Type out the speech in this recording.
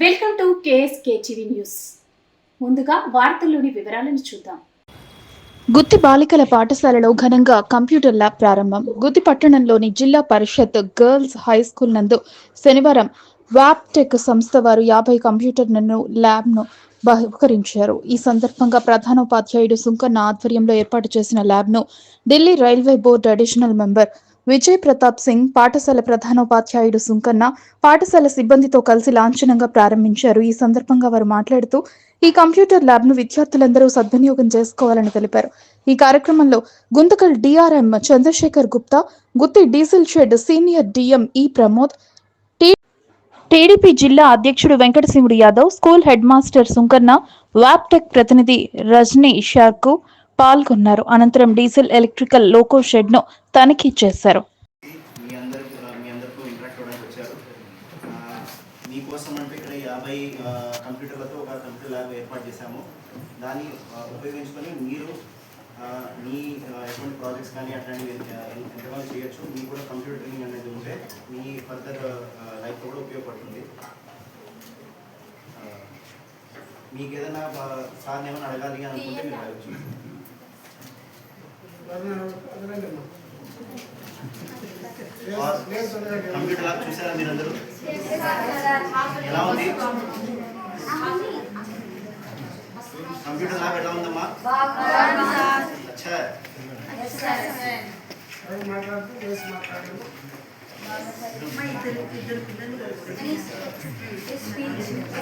Welcome to KSK TV news. ముందుగా వార్తల్లోని వివరాలను చూద్దాం. గుత్తి బాలికల పాఠశాలలో ఘనంగా కంప్యూటర్ ల్యాబ్ ప్రారంభం. గుత్తి పట్టణంలోని జిల్లా పరిషత్ గర్ల్స్ హై స్కూల్ నందు శనివారం వ్యాప్టెక్ సంస్థ వారు యాభై కంప్యూటర్లను ల్యాబ్ను బహుకరించారు ఈ సందర్భంగా ప్రధానోపాధ్యాయుడు సుంకన్న ఆధ్వర్యంలో ఏర్పాటు చేసిన ల్యాబ్ను Delhi railway board additional member Vijay Pratap Singh పాఠశాల ప్రధానోపాధ్యాయుడు సుంకన్న పాఠశాల సిబ్బందితో కలిసి లాంఛనంగా ప్రారంభించారు. ఈ సందర్భంగా వారు మాట్లాడుతూ ఈ కంప్యూటర్ ల్యాబ్ను విద్యార్థులందరూ సద్వినియోగం చేసుకోవాలని తెలిపారు. ఈ కార్యక్రమంలో Guntakal DRM Chandrasekhar Gupta Gooty diesel shed senior DM ఈ ప్రమోద్ టీడీపీ జిల్లా అధ్యక్షుడు Venkatasimhudu Yadav school head master Sunkanna వాప్టెక్ ప్రతినిధి రజనీ షార్కు పాల్గొన్నారు. అనంతరం డీజిల్ ఎలక్ట్రికల్ లోకో షెడ్ను తనిఖీ చేశారు. మీ అందరితో ఇంటరాక్ట్ మీకోసం అంటే ఇక్కడ యాభై కంప్యూటర్లతో ఒక కంప్యూటర్ ల్యాబ్ ఏర్పాటు చేశాము. దాన్ని ఉపయోగించుకొని మీరు మీ ఆ, ఎటువంటి ప్రాజెక్ట్స్ కానీ అట్లాంటివి ఆ, ఎంతగానో చేయొచ్చు మీకు కూడా కంప్యూటర్ ట్రైనింగ్ అనేది ఉంటే మీ ఫర్దర్ లైఫ్ కూడా ఉపయోగపడుతుంది. మీకు ఏదైనా సార్ని ఏమైనా అడగాలి అని అనుకుంటే మీరు అడగచ్చు. కంప్యూటర్ ల్యాబ్ చూసారా మీరందరూ ఎలా ఉంది కంప్యూటర్ ల్యాబ్ ఎలా ఉందమ్మా అచ్చా పిల్లలు